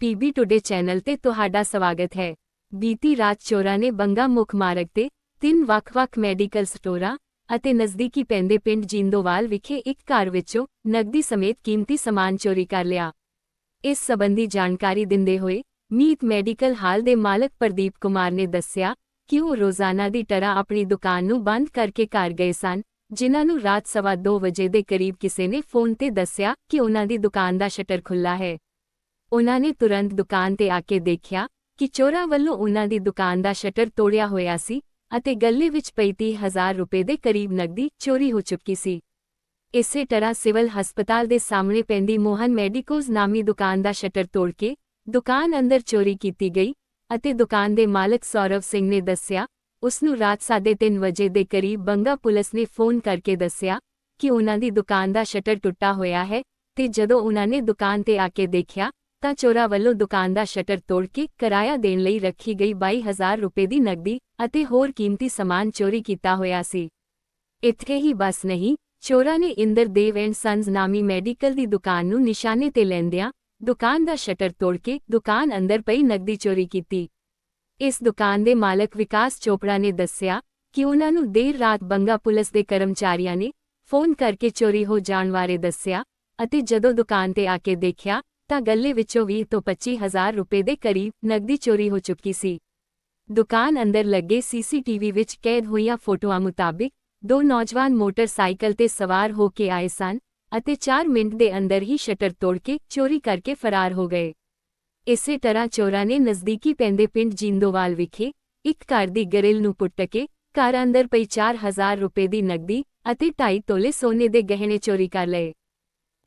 PB today channel ਤੇ ਤੁਹਾਡਾ ਸਵਾਗਤ ਹੈ। ਬੀਤੀ ਰਾਤ ਚੋਰਾਂ ਨੇ ਬੰਗਾ ਮੁੱਖ ਮਾਰਗ ਤੇ ਤਿੰਨ ਵੱਖ-ਵੱਖ ਮੈਡੀਕਲ ਸਟੋਰਾਂ ਅਤੇ ਨਜ਼ਦੀਕੀ ਪੈਂਦੇ ਪਿੰਡ ਜਿੰਦੋਵਾਲ ਵਿਖੇ ਇੱਕ ਘਰ ਵਿੱਚੋਂ ਨਕਦੀ ਸਮੇਤ ਕੀਮਤੀ ਸਮਾਨ ਚੋਰੀ ਕਰ ਲਿਆ। ਇਸ ਸਬੰਧੀ ਜਾਣਕਾਰੀ ਦਿੰਦੇ ਹੋਏ ਮੀਤ ਮੈਡੀਕਲ ਹਾਲ ਦੇ ਮਾਲਕ ਪ੍ਰਦੀਪ ਕੁਮਾਰ ਨੇ ਦੱਸਿਆ ਕਿ ਉਹ ਰੋਜ਼ਾਨਾ ਦੀ ਤਰ੍ਹਾਂ ਆਪਣੀ ਦੁਕਾਨ ਨੂੰ ਬੰਦ ਕਰਕੇ ਘਰ ਗਏ ਸਨ, ਜਿਨ੍ਹਾਂ ਨੂੰ ਰਾਤ ਸਵਾ ਦੋ ਵਜੇ ਦੇ ਕਰੀਬ ਕਿਸੇ ਨੇ ਫੋਨ ਤੇ ਦੱਸਿਆ ਕਿ ਉਹਨਾਂ ਦੀ ਦੁਕਾਨ ਦਾ ਸ਼ਟਰ ਖੁੱਲਾ ਹੈ। ਉਹਨਾਂ ਨੇ ਤੁਰੰਤ ਦੁਕਾਨ ਤੇ ਆ ਕੇ ਦੇਖਿਆ ਕਿ ਚੋਰਾਂ ਵੱਲੋਂ ਉਹਨਾਂ ਦੀ ਦੁਕਾਨ ਦਾ ਸ਼ਟਰ ਤੋੜਿਆ ਹੋਇਆ ਸੀ ਅਤੇ ਗੱਲੇ ਵਿੱਚ ਪਈ 30000 ਰੁਪਏ ਦੇ ਕਰੀਬ ਨਕਦੀ ਚੋਰੀ ਹੋ ਚੁੱਕੀ ਸੀ। ਇਸੇ ਤਰ੍ਹਾਂ ਸਿਵਲ ਹਸਪਤਾਲ ਦੇ ਸਾਹਮਣੇ ਪੈਂਦੀ ਮੋਹਨ ਮੈਡੀਕੋਜ਼ ਨਾਮੀ ਦੁਕਾਨ ਦਾ ਸ਼ਟਰ ਤੋੜ ਕੇ ਦੁਕਾਨ ਅੰਦਰ ਚੋਰੀ ਕੀਤੀ ਗਈ ਅਤੇ ਦੁਕਾਨ ਦੇ ਮਾਲਕ ਸੌਰਵ ਸਿੰਘ ਨੇ ਦੱਸਿਆ ਉਸ ਨੂੰ ਰਾਤ 3:30 ਵਜੇ ਦੇ ਕਰੀਬ ਬੰਗਾ ਪੁਲਿਸ ਨੇ ਫੋਨ ਕਰਕੇ ਦੱਸਿਆ ਕਿ ਉਹਨਾਂ ਦੀ ਦੁਕਾਨ ਦਾ ਸ਼ਟਰ ਟੁੱਟਾ ਹੋਇਆ ਹੈ ਤੇ ਜਦੋਂ ਉਹਨਾਂ ਨੇ ਦੁਕਾਨ ਤੇ ਆ ਕੇ ਦੇਖਿਆ ਤਾਂ ਚੋਰਾ ਵੱਲੋਂ ਦੁਕਾਨ ਦਾ ਸ਼ਟਰ ਤੋੜ ਕੇ ਕਿਰਾਇਆ ਦੇਣ ਲਈ ਰੱਖੀ ਗਈ 22000 ਰੁਪਏ ਦੀ ਨਕਦੀ ਅਤੇ ਹੋਰ ਕੀਮਤੀ ਸਮਾਨ ਚੋਰੀ ਕੀਤਾ ਹੋਇਆ ਸੀ। ਇੱਥੇ ਹੀ ਬਸ ਨਹੀਂ, ਚੋਰਾਂ ਨੇ ਇੰਦਰ ਦੇਵ ਐਂਡ ਸੰਸ ਨਾਮੀ ਮੈਡੀਕਲ ਦੀ ਦੁਕਾਨ ਨੂੰ ਨਿਸ਼ਾਨੇ ਤੇ ਲੈਂਦਿਆਂ ਦੁਕਾਨ ਦਾ ਸ਼ਟਰ ਤੋੜ ਕੇ ਦੁਕਾਨ ਅੰਦਰ ਪਈ ਨਕਦੀ ਚੋਰੀ ਕੀਤੀ। ਇਸ ਦੁਕਾਨ ਦੇ ਮਾਲਕ ਵਿਕਾਸ ਚੋਪੜਾ ਨੇ ਦੱਸਿਆ ਕਿ ਉਹਨਾਂ ਨੂੰ ਦੇਰ ਰਾਤ ਬੰਗਾ ਪੁਲਿਸ ਦੇ ਕਰਮਚਾਰੀਆਂ ਨੇ ਫੋਨ ਕਰਕੇ ਚੋਰੀ ਹੋ ਜਾਣ ਬਾਰੇ ਦੱਸਿਆ ਅਤੇ ਜਦੋਂ ਦੁਕਾਨ ਤੇ ਆ ਕੇ ਦੇਖਿਆ ਤਾਂ ਗੱਲੇ ਵਿੱਚੋਂ 20 ਤੋਂ 25 ਹਜ਼ਾਰ ਰੁਪਏ ਦੇ ਕਰੀਬ ਨਕਦੀ ਚੋਰੀ ਹੋ ਚੁੱਕੀ ਸੀ। ਦੁਕਾਨ ਅੰਦਰ ਲੱਗੇ ਸੀਸੀਟੀਵੀ ਵਿੱਚ ਕੈਦ ਹੋਈਆਂ ਫੋਟੋਆਂ ਮੁਤਾਬਿਕ ਦੋ ਨੌਜਵਾਨ ਮੋਟਰਸਾਈਕਲ ਤੇ ਸਵਾਰ ਹੋ ਕੇ ਆਏ ਸਨ ਅਤੇ 4 ਮਿੰਟ ਦੇ ਅੰਦਰ ਹੀ ਸ਼ਟਰ ਤੋੜ ਕੇ ਚੋਰੀ ਕਰਕੇ ਫਰਾਰ ਹੋ ਗਏ। ਇਸੇ ਤਰ੍ਹਾਂ ਚੋਰਾਂ ਨੇ ਨਜ਼ਦੀਕੀ ਪੈਂਦੇ ਪਿੰਡ ਜਿੰਦੋਵਾਲ ਵਿਖੇ ਇੱਕ ਘਰ ਦੀ ਗਰਿਲ ਨੂੰ ਪੁੱਟ ਕੇ ਘਰ ਅੰਦਰ ਪਈ 4000 ਰੁਪਏ ਦੀ ਨਕਦੀ ਅਤੇ 2.5 ਤੋਲੇ ਸੋਨੇ ਦੇ ਗਹਿਣੇ ਚੋਰੀ ਕਰ ਲਏ।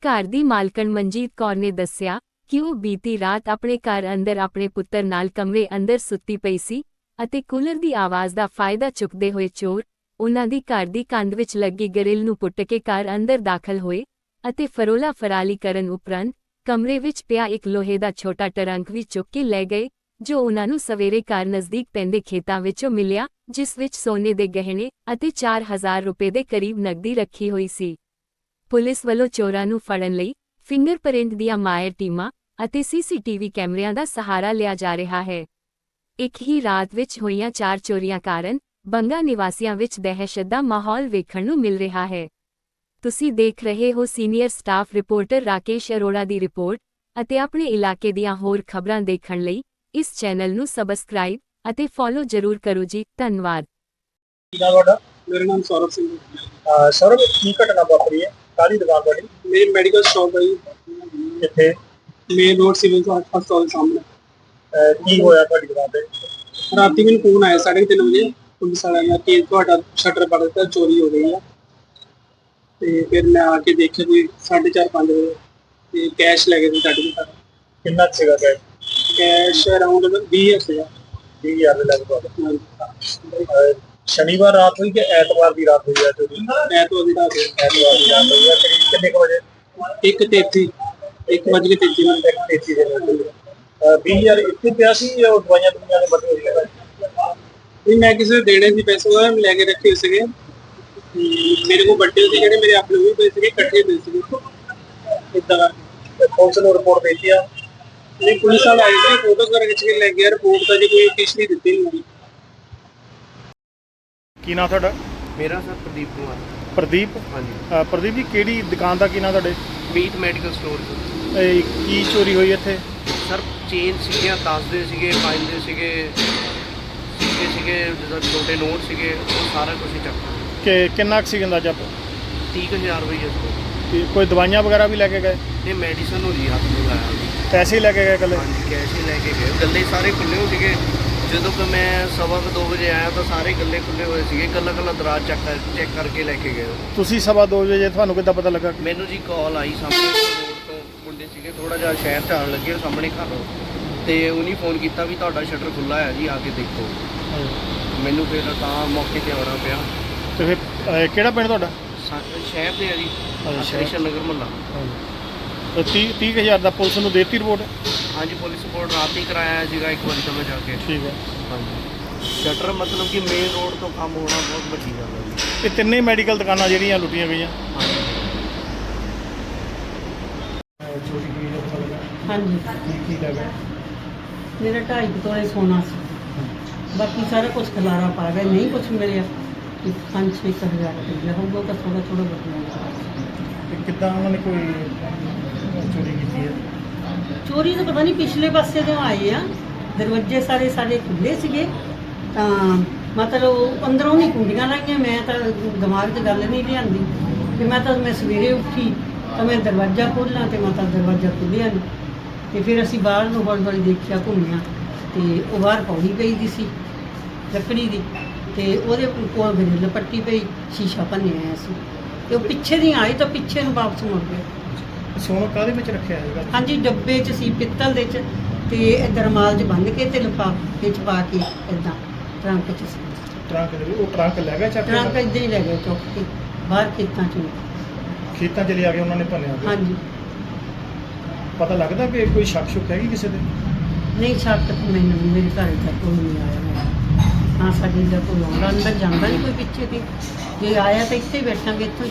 ਘਰ ਦੀ ਮਾਲਕਣ ਮਨਜੀਤ ਕੌਰ ਨੇ ਦੱਸਿਆ ਕਿ ਉਹ ਬੀਤੀ ਰਾਤ ਆਪਣੇ ਘਰ ਅੰਦਰ ਆਪਣੇ ਪੁੱਤਰ ਨਾਲ ਕਮਰੇ ਅੰਦਰ ਸੁੱਤੀ ਪਈ ਸੀ ਅਤੇ ਕੂਲਰ ਦੀ ਆਵਾਜ਼ ਦਾ ਫਾਇਦਾ ਚੁੱਕਦੇ ਹੋਏ ਚੋਰ ਉਹਨਾਂ ਦੀ ਘਰ ਦੀ ਕੰਧ ਵਿੱਚ ਲੱਗੀ ਗਰਿਲ ਨੂੰ ਪੁੱਟ ਕੇ ਘਰ ਅੰਦਰ ਦਾਖਲ ਹੋਏ ਅਤੇ ਫਰੋਲਾ ਫਰਾਲੀ ਕਰਨ ਉਪਰੰਤ ਕਮਰੇ ਵਿੱਚ ਪਿਆ ਇੱਕ ਲੋਹੇ ਦਾ ਛੋਟਾ ਟਰੰਕ ਵੀ ਚੁੱਕ ਕੇ ਲੈ ਗਏ, ਜੋ ਉਹਨਾਂ ਨੂੰ ਸਵੇਰੇ ਘਰ ਨਜ਼ਦੀਕ ਪੈਂਦੇ ਖੇਤਾਂ ਵਿੱਚੋਂ ਮਿਲਿਆ, ਜਿਸ ਵਿੱਚ ਸੋਨੇ ਦੇ ਗਹਿਣੇ ਅਤੇ 4000 ਰੁਪਏ ਦੇ ਕਰੀਬ ਨਕਦੀ ਰੱਖੀ ਹੋਈ ਸੀ। ਪੁਲਿਸ ਵੱਲੋਂ ਚੋਰਾਂ ਨੂੰ ਫੜਨ ਲਈ ਫਿੰਗਰਪ੍ਰਿੰਟ ਦੀਆਂ ਮਾਇਰ ਟੀਮਾਂ ਅਤੇ ਸੀਸੀਟੀਵੀ ਕੈਮਰਿਆਂ ਦਾ ਸਹਾਰਾ ਲਿਆ ਜਾ ਰਿਹਾ ਹੈ। ਇੱਕ ਹੀ ਰਾਤ ਵਿੱਚ ਹੋਈਆਂ ਚਾਰ ਚੋਰੀਆਂ ਕਾਰਨ ਬੰਗਾ ਨਿਵਾਸੀਆਂ ਵਿੱਚ ਦਹਿਸ਼ਤ ਦਾ ਮਾਹੌਲ ਵੇਖਣ ਨੂੰ ਮਿਲ ਰਿਹਾ ਹੈ। ਤੁਸੀਂ ਦੇਖ ਰਹੇ ਹੋ senior staff reporter Rakesh Arora ਦੀ ਰਿਪੋਰਟ ਅਤੇ ਆਪਣੇ ਇਲਾਕੇ ਦੀਆਂ ਹੋਰ ਖਬਰਾਂ ਦੇਖਣ ਲਈ ਇਸ ਚੈਨਲ ਨੂੰ ਸਬਸਕ੍ਰਾਈਬ ਅਤੇ ਫੋਲੋ ਜ਼ਰੂਰ ਕਰੋ ਜੀ ਧੰਨਵਾਦ। ਮੇਰਾ ਨਾਮ ਸੌਰਵ ਸਿੰਘ ਹੈ। ਸੌਰਵ ਕੀ ਘਟਨਾ ਵਾਪਰੀ ਹੈ? ਕਾਹਦੀ ਦੁਕਾਨ ਤੁਹਾਡੀ ਮੇਰੀ ਮੈਡੀਕਲ ਸ਼ਾਪ ਹੈ ਜੀ। ਇੱਥੇ। ਮੇਨ ਰੋਡ ਸਿਵਲ ਹਸਪਤਾਲ ਦੇ ਸਾਹਮਣੇ। ਅਹ ਕੀ ਹੋਇਆ ਤੁਹਾਡੀ ਦੁਕਾਨ ਤੇ? ਰਾਤੀ ਮੈਨੂੰ ਫੋਨ ਆਇਆ 3:30 ਵਜੇ। ਪੁਲਿਸ ਵਾਲਿਆਂ ਦਾ ਕਿ ਤੁਹਾਡਾ ਸ਼ਟਰ ਪੜ ਦਿੱਤਾ ਚੋਰੀ ਹੋ ਗਈ ਆ। ਤੇ ਫਿਰ ਮੈਂ ਆ ਕੇ ਦੇਖਿਆ ਕੋਈ 4:30 5 ਵਜੇ। ਤੇ ਕੈਸ਼ ਲੈ ਗਏ ਸੀ ਸਾਡੇ ਕੋਲ। ਕਿੰਨਾ ਕੁ ਸੀਗਾ ਕੈਸ਼ ਕੈਸ਼ ਅਰਾਊਂਡ 20000 ਸੀਗਾ। 20000 ਦੇ ਲਗਭਗ। ਅਹ ਸ਼ਨੀਵਾਰ ਰਾਤ ਹੋਈ ਕਿ ਐਤਵਾਰ ਦੀ ਰਾਤ ਹੋਈ ਹੈ ਚੋਰੀ ਐਤਵਾਰ ਦੀ ਰਾਤ ਐਤਵਾਰ ਦੀ ਰਾਤ ਹੋਈ ਹੈ ਕਰੀਬ ਕਿੰਨੇ ਕੁ ਵਜੇ? 1:33 1 ਵਜੇ 33 ਮਿੰਟ। ਇੱਕ ਤੇਜ਼ੀ ਦੇ ਨਾਲ ਅਹ 20000 ਇੱਥੇ ਪਿਆ ਸੀ ਜਾਂ ਉਹ ਦਵਾਈਆਂ ਦੁਨੀਆਂ ਨੇ ਹੋਈ ਹੈ ਨਹੀਂ ਮੈਂ ਕਿਸੇ ਨੂੰ ਦੇਣੇ ਸੀ ਪੈਸੇ ਉਹ ਲੈ ਕੇ ਰੱਖੇ ਸੀਗੇ। ਤੇ ਮੇਰੇ ਕੋਲ ਵੱਡੇ ਸੀ ਜਿਹੜੇ ਮੇਰੇ ਆਪਣੇ ਵੀ ਪਏ ਸੀਗੇ ਇਕੱਠੇ ਪਏ ਸੀਗੇ। ਇਦਾਂ ਤੇ ਪੁਲਿਸ ਨੂੰ ਰਿਪੋਰਟ ਦਿੱਤੀ ਆ? ਨਹੀਂ ਪੁਲਿਸ ਵਾਲਾ ਆਏ ਸੀ ਫੋਟੋ ਕਰ ਕੇ ਲੈ ਗਿਆ ਰਿਪੋਰਟ ਤਾਂ ਜੀ ਕੋਈ ਪਿਛਲੀ ਦਿੱਤੀ ਨਹੀਂ ਕੀ ਨਾਮ ਤੁਹਾਡਾ? ਮੇਰਾ ਸਰ ਪ੍ਰਦੀਪ ਕੁਮਾਰ। ਪ੍ਰਦੀਪ? ਹਾਂਜੀ। ਪ੍ਰਦੀਪ ਜੀ ਕਿਹੜੀ ਦੁਕਾਨ ਦਾ ਕੀ ਨਾਮ ਤੁਹਾਡੇ? ਮੀਤ ਮੈਡੀਕਲ ਸਟੋਰ ਤੋਂ ਇਹ ਕੀ ਚੋਰੀ ਹੋਈ ਇੱਥੇ? ਸਰ ਚੇਨ ਸੀਗੀਆਂ 10 ਦੇ ਸੀਗੇ 5 ਦੇ ਸੀਗੇ ਸਿੱਕੇ ਸੀਗੇ ਜਦੋਂ ਛੋਟੇ ਨੋਟ ਸੀਗੇ ਉਹ ਸਾਰਾ ਕੁਝ ਹੀ ਚੱਕਾ ਕਿ ਕਿੰਨਾ ਕੁ ਸੀ ਅੰਦਾਜ਼ਾ? 30000 ਰੁਪਏ ਇਸ ਤੇ ਕੋਈ ਦਵਾਈਆਂ ਵਗੈਰਾ ਵੀ ਲੈ ਕੇ ਗਏ? ਇਹ ਮੈਡੀਸਨ ਨੂੰ ਜੀ ਹੱਥ ਲਗਾਇਆ ਪੈਸੇ ਲੈ ਕੇ ਗਏ ਇਕੱਲੇ? ਹਾਂਜੀ ਕੈਸ਼ ਹੀ ਲੈ ਕੇ ਗਏ। ਗੱਲੇ ਸਾਰੇ ਖੁੱਲੇ ਹੋ ਸੀਗੇ। ਜਦੋਂ ਕਿ ਮੈਂ ਸਵਾ ਕੁ ਦੋ ਵਜੇ ਆਇਆ ਤਾਂ ਸਾਰੇ ਗੱਲੇ ਖੁੱਲੇ ਹੋਏ ਸੀਗੇ ਕੱਲਾ ਕੱਲਾ ਦਰਾਜ ਚੈੱਕ ਚੈੱਕ ਕਰਕੇ ਲੈ ਕੇ ਗਏ ਉਹ। ਤੁਸੀਂ ਸਵਾ ਦੋ ਵਜੇ ਤੁਹਾਨੂੰ ਕਿੱਦਾਂ ਪਤਾ ਲੱਗਾ? ਕਿ ਮੈਨੂੰ ਜੀ ਕਾਲ ਆਈ ਸਾਹਮਣੇ ਰੋਡ ਤੋਂ ਮੁੰਡੇ ਸੀਗੇ ਥੋੜਾ ਜਿਹਾ ਸ਼ਹਿਰ ਚ ਆਉਣ ਲੱਗੇ ਉਹ ਸਾਹਮਣੇ ਘਰ ਤੇ ਉਹਨੇ ਫੋਨ ਕੀਤਾ ਵੀ ਤੁਹਾਡਾ ਸ਼ਟਰ ਖੁੱਲਾ ਹੈ ਜੀ ਆ ਕੇ ਦੇਖੋ। ਮੈਨੂੰ ਫਿਰ ਤਾਂ ਮੌਕੇ ਤੇ ਆਉਣਾ ਪਿਆ। ਤੇ ਫਿਰ ਅਹ, ਕਿਹੜਾ ਪਿੰਡ ਤੁਹਾਡਾ? ਸਾ- ਸ਼ਹਿਰ ਦੇ ਆ ਜੀ ਅੱਛਾ। ਕ੍ਰਿਸ਼ਨ ਨਗਰ ਮੁਹੱਲਾ। ਤੇ 30 30000 ਦਾ ਪੁਲਿਸ ਨੂੰ ਦੇਤੀ ਰਿਪੋਰਟ? ਹਾਂਜੀ ਪੁਲਿਸ ਰਿਪੋਰਟ ਰਾਤ ਹੀ ਕਰਾਇਆ ਸੀਗਾ ਇੱਕ ਵਾਰੀ ਤਾਂ ਜਾ ਕੇ। ਠੀਕ ਹੈ। ਹਾਂਜੀ। ਸ਼ਟਰ ਮਤਲਬ ਕਿ ਮੇਨ ਰੋਡ ਤੋਂ ਕੰਮ ਹੋਣਾ ਬਹੁਤ ਵੱਡੀ ਗੱਲ ਹੈ ਜੀ। ਇਹ ਤਿੰਨੇ ਮੈਡੀਕਲ ਦੁਕਾਨਾਂ ਜਿਹੜੀਆਂ ਲੁੱਟੀਆਂ ਗਈਆਂ। ਹਾਂਜੀ। ਹਾਂਜੀ। ਕੀ ਕੀ ਲੱਗਾ ਮੇਰਾ ਢਾਈ ਕੁ ਤੋਲੇ ਸੋਨਾ ਸੀ। ਬਾਕੀ ਸਾਰਾ ਕੁਝ ਖਲਾਰਾ ਪਾ ਗਿਆ ਨਹੀਂ ਕੁਝ ਮਿਲਿਆ। ਤੇ ਪੰਜ ਛੇ ਕੁ ਹਜ਼ਾਰ ਰੁਪਇਆ ਹੋਊਗਾ ਤਾਂ ਥੋੜਾ ਥੋੜਾ ਬਚਿਆ ਤੇ ਕਿੱਦਾਂ ਉਹਨਾਂ ਨੇ ਕੋਈ ਚੋਰੀ ਕੀਤੀ ਹੈ? ਚੋਰੀ ਤਾਂ ਪਤਾ ਨਹੀਂ ਪਿਛਲੇ ਪਾਸੇ ਤੋਂ ਆਏ ਆ। ਦਰਵਾਜ਼ੇ ਸਾਰੇ ਸਾਡੇ ਖੁੱਲੇ ਸੀਗੇ। ਤਾਂ ਮਤਲਬ ਉਹ ਅੰਦਰੋਂ ਨਹੀਂ ਕੁੰਡੀਆਂ ਲਾਈਆਂ, ਮੈਂ ਤਾਂ ਦਿਮਾਗ 'ਚ ਗੱਲ ਨਹੀਂ ਲਿਆਂਦੀ। ਤੇ ਮੈਂ ਤਾਂ ਮੈਂ ਸਵੇਰੇ ਉੱਠੀ, ਤਾਂ ਮੈਂ ਦਰਵਾਜ਼ਾ ਖੋਲ੍ਹਾਂ ਤੇ ਮੈਂ ਤਾਂ ਦਰਵਾਜ਼ਾ ਖੁੱਲਿਆ ਨਹੀਂ ਤੇ ਫਿਰ ਅਸੀਂ ਬਾਹਰ ਨੂੰ ਹੌਲੀ ਹੌਲੀ ਦੇਖਿਆ ਘੁੰਮਿਆ ਤੇ ਉਹ ਬਾਹਰ ਪੌੜੀ ਪਈ ਦੀ ਸੀ, ਲੱਕੜੀ ਦੀ। ਤੇ ਉਹਦੇ ਕੋਲ ਗਰਿੱਲ ਪੱਟੀ ਪਈ, ਸ਼ੀਸ਼ਾ ਭੰਨਿਆ ਹੋਇਆ ਸੀ। ਤੇ ਉਹ ਪਿੱਛੇ ਦੀ ਆਈ ਤਾਂ ਪਿੱਛੇ ਨੂੰ ਵਾਪਸ ਮੁੜ ਗਏ। ਸੋਨਾ ਕਾਹਦੇ ਵਿੱਚ ਰੱਖਿਆ ਹੈਗਾ ਹਾਂਜੀ ਡੱਬੇ 'ਚ ਸੀ ਪਿੱਤਲ ਦੇ 'ਚ ਤੇ ਇਹ ਰੁਮਾਲ 'ਚ ਬੰਨ੍ਹ ਕੇ ਤੇ ਲਿਫਾਫੇ 'ਚ ਪਾ ਕੇ ਇਦਾਂ ਟਰੰਕ 'ਚ ਸੀ ਟਰੰਕ ਦੇ ਵਿੱਚ? ਉਹ ਟਰੰਕ ਲੈ ਗਿਆ ਚੱਕ ਕੇ? ਟਰੰਕ ਇਦਾਂ ਹੀ ਲੈ ਗਏ ਚੁੱਕ ਕੇ ਬਾਹਰ ਖੇਤਾਂ 'ਚ ਖੇਤਾਂ 'ਚ ਲਿਆ ਕੇ ਉਹਨਾਂ ਨੇ ਭੰਨਿਆ ਹੋਇਆ। ਹਾਂਜੀ ਪਤਾ ਲੱਗਦਾ ਕਿ ਕੋਈ ਸ਼ੱਕ ਸ਼ੁਕ ਹੈਗੀ ਕਿਸੇ ਦੇ ਨਹੀਂ ਸ਼ੱਕ ਤਾਂ ਮੈਨੂੰ ਵੀ ਮੇਰੇ ਘਰ ਦਾ ਕੋਈ ਨਹੀਂ ਆਇਆ ਹੋਇਆ। ਹਾਂ ਸਾਡੇ ਦਾ ਕੋਈ ਆਉਂਦਾ ਅੰਦਰ ਜਾਂਦਾ ਨਹੀਂ ਕੋਈ ਪਿੱਛੇ ਦੀ ਜੇ ਆਇਆ ਤਾਂ ਇੱਥੇ ਹੀ ਬੈਠਾਂਗੇ ਇੱਥੋਂ ਹੀ